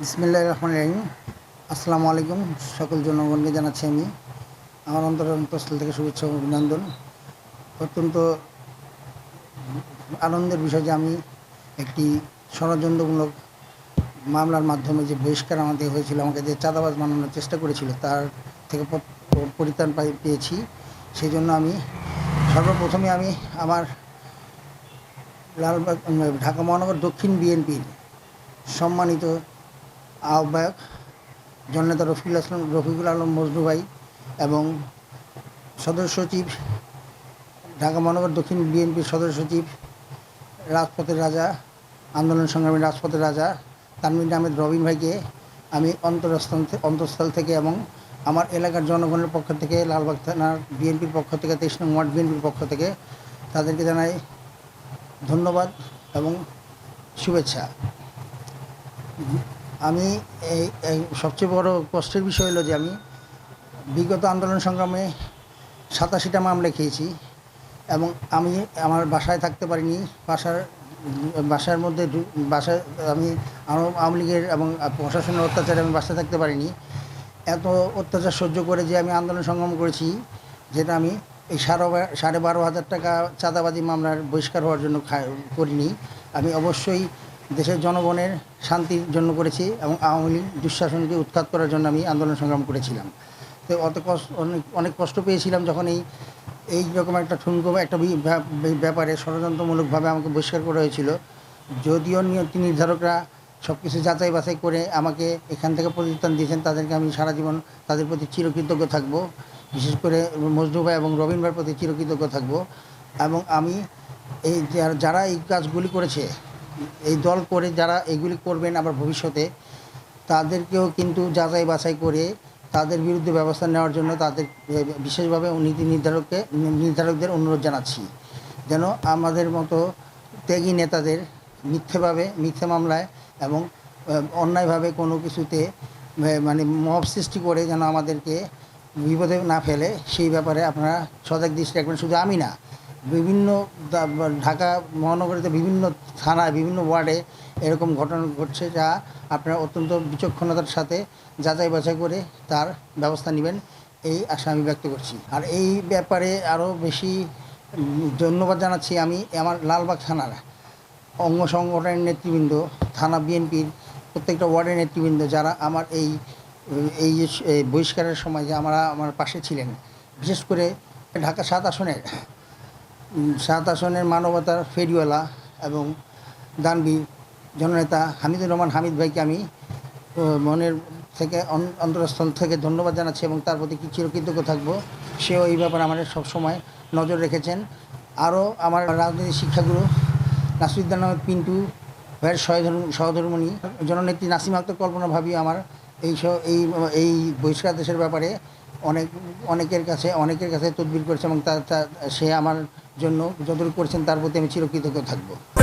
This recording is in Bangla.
বিসমিল্লাহ রহমান রহিম। আসসালামু আলাইকুম সকল জনগণকে জানাচ্ছি আমি। আমার অন্তর অন্তঃস্থল থেকে শুভেচ্ছা অভিনন্দন। অত্যন্ত আনন্দের বিষয় যে আমি একটি ষড়যন্ত্রমূলক মামলার মাধ্যমে যে বহিষ্কার আমাদের হয়েছিল, আমাকে যে চাঁদাবাজ বানানোর চেষ্টা করেছিল, তার থেকে পরিত্রাণ পাই, পেয়েছি। সেই জন্য আমি সর্বপ্রথমে আমি আমার লালবাগ ঢাকা মহানগর দক্ষিণ বিএনপির সম্মানিত আহ্বায়ক জননেতা রফিকুল আসলাম, রফিকুল আলম মজনু ভাই এবং সদস্য সচিব ঢাকা মহানগর দক্ষিণ বিএনপির সদস্য সচিব রাজপথের রাজা, আন্দোলন সংগ্রামী রাজপথের রাজা তানমিন আহমেদ রবিন ভাইকে আমি অন্তরস্থল অন্তঃস্থল থেকে এবং আমার এলাকার জনগণের পক্ষ থেকে, লালবাগ থানার বিএনপির পক্ষ থেকে, তেইশ নং ওয়ার্ড বিএনপির পক্ষ থেকে তাদেরকে জানাই ধন্যবাদ এবং শুভেচ্ছা। আমি এই এই সবচেয়ে বড় কষ্টের বিষয় হলো যে আমি বিগত আন্দোলন সংগ্রামে সাতাশিটা মামলা খেয়েছি এবং আমি আমার বাসায় থাকতে পারিনি। বাসার বাসার মধ্যে বাসায় আমি আওয়াম- লীগের এবং প্রশাসনের অত্যাচারে আমি বাসায় থাকতে পারিনি। এত অত্যাচার সহ্য করে যে আমি আন্দোলন সংগ্রাম করেছি, যেটা আমি এই সাড়ে সাড়ে বারো হাজার টাকা চাঁদাবাজি মামলার বহিষ্কার হওয়ার জন্য করিনি। আমি অবশ্যই দেশের জনগণের শান্তির জন্য করেছি এবং আওয়ামী লীগ দুঃশাসনকে উৎখাত করার জন্য আমি আন্দোলন সংগ্রাম করেছিলাম। তো অত কষ্ট, অনেক অনেক কষ্ট পেয়েছিলাম যখন এই এই রকম একটা ঠুনকো, একটা ব্যাপারে ষড়যন্ত্রমূলকভাবে আমাকে বহিষ্কার করা হয়েছিল। যদিও নীতি নির্ধারকরা সব কিছু যাচাই বাছাই করে আমাকে এখান থেকে প্রতিষ্ঠান দিয়েছেন, তাদেরকে আমি সারা জীবন তাদের প্রতি চিরকৃতজ্ঞ থাকব। বিশেষ করে মজনু ভাই এবং রবীন ভাইয়ের প্রতি চিরকৃতজ্ঞ থাকব। এবং আমি এই যারা এই কাজগুলি করেছে এই দল করে যারা এগুলি করবেন আবার ভবিষ্যতে, তাদেরকেও কিন্তু যাচাই বাছাই করে তাদের বিরুদ্ধে ব্যবস্থা নেওয়ার জন্য তাদের, বিশেষভাবে নীতি নির্ধারককে, নির্ধারকদের অনুরোধ জানাচ্ছি। যেন আমাদের মতো ত্যাগী নেতাদের মিথ্যেভাবে, মিথ্যে মামলায় এবং অন্যায়ভাবে কোনো কিছুতে মানে মব সৃষ্টি করে যেন আমাদেরকে বিপদে না ফেলে, সেই ব্যাপারে আপনারা সজাগ দৃষ্টি রাখবেন। শুধু আমি না বিভিন্ন ঢাকা মহানগরীতে বিভিন্ন থানায়, বিভিন্ন ওয়ার্ডে এরকম ঘটনা ঘটছে যা আপনারা অত্যন্ত বিচক্ষণতার সাথে যাচাই বাছাই করে তার ব্যবস্থা নেবেন। এই আশা আমি ব্যক্ত করছি। আর এই ব্যাপারে আরও বেশি ধন্যবাদ জানাচ্ছি আমি আমার লালবাগ থানার অঙ্গ সংগঠনের নেতৃবৃন্দ, থানা বিএনপির প্রত্যেকটা ওয়ার্ডের নেতৃবৃন্দ যারা আমার এই এই বহিষ্কারের সময় যে আমরা আমার পাশে ছিলেন। বিশেষ করে ঢাকা সাত আসনের সাত আসনের মানবতার ফেরিওয়ালা এবং দানবীর জননেতা হামিদুর রহমান হামিদ ভাইকে আমি মনের থেকে অন্তরস্থল থেকে ধন্যবাদ জানাচ্ছি এবং তার প্রতি চিরকৃতজ্ঞ থাকব, সেও এই ব্যাপারে আমাদের সবসময় নজর রেখেছেন। আরও আমার রাজনৈতিক শিক্ষাগুরু নাসিরুদ্দিন আহমেদ পিন্টু ভাইয়ের সহধর্ম সহধর্মণী জননেত্রী নাসিম আক্তার কল্পনা ভাবি আমার এই এই এই বহিষ্কার দেশের ব্যাপারে অনেক, অনেকের কাছে অনেকের কাছে তদবির করেছে এবং তা তা- সে আমার জন্য যতটুকু করেছেন তার প্রতি আমি চিরকৃতজ্ঞ থাকব।